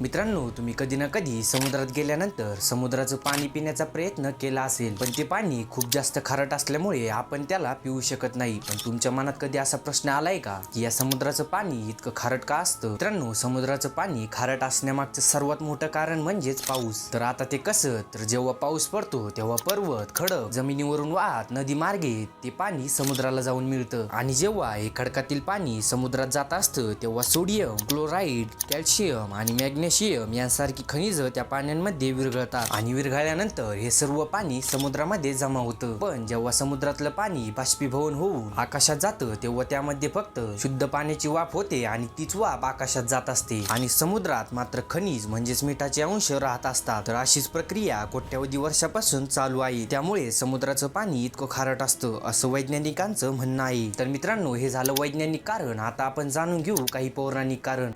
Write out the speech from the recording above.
मित्रांनो तुम्ही कधी ना कधी समुद्रात गेल्यानंतर समुद्राचं पाणी पिण्याचा प्रयत्न केला असेल पण ते पाणी खूप जास्त खारट असल्यामुळे आपण त्याला पिऊ शकत नाही. पण तुमच्या मनात कधी असा प्रश्न आलाय का की या समुद्राचं पाणी इतकं खारट का असतं? मित्रांनो समुद्राचं पाणी खारट असण्यामागचं सर्वात मोठं कारण म्हणजेच पाऊस. तर आता ते कसं? तर जेव्हा पाऊस पडतो तेव्हा पर्वत खडक जमिनीवरून वाहत नदी मार्गे ते पाणी समुद्राला जाऊन मिळतं. आणि जेव्हा हे खडकातील पाणी समुद्रात जात असतं तेव्हा सोडियम क्लोराईड कॅल्शियम आणि मॅग्नेशियम यांसारखी खनिज त्या पाण्यांमध्ये विरघळतात. आणि विरघळल्यानंतर हे सर्व पाणी समुद्रामध्ये जमा होतं. पण जेव्हा समुद्रातलं पाणी बाष्पीभवन होऊन आकाशात जातं तेव्हा त्यामध्ये फक्त शुद्ध पाण्याची वाफ होते आणि तीच वाफ आकाशात जात असते. आणि समुद्रात मात्र खनिज म्हणजेच मिठाचे अंश राहत असतात. तर अशीच प्रक्रिया कोट्यावधी वर्षापासून चालू आहे. त्यामुळे समुद्राचं पाणी इतकं खारट असतं असं वैज्ञानिकांचं म्हणणं आहे. तर मित्रांनो हे झालं वैज्ञानिक कारण. आता आपण जाणून घेऊ काही पौराणिक कारण.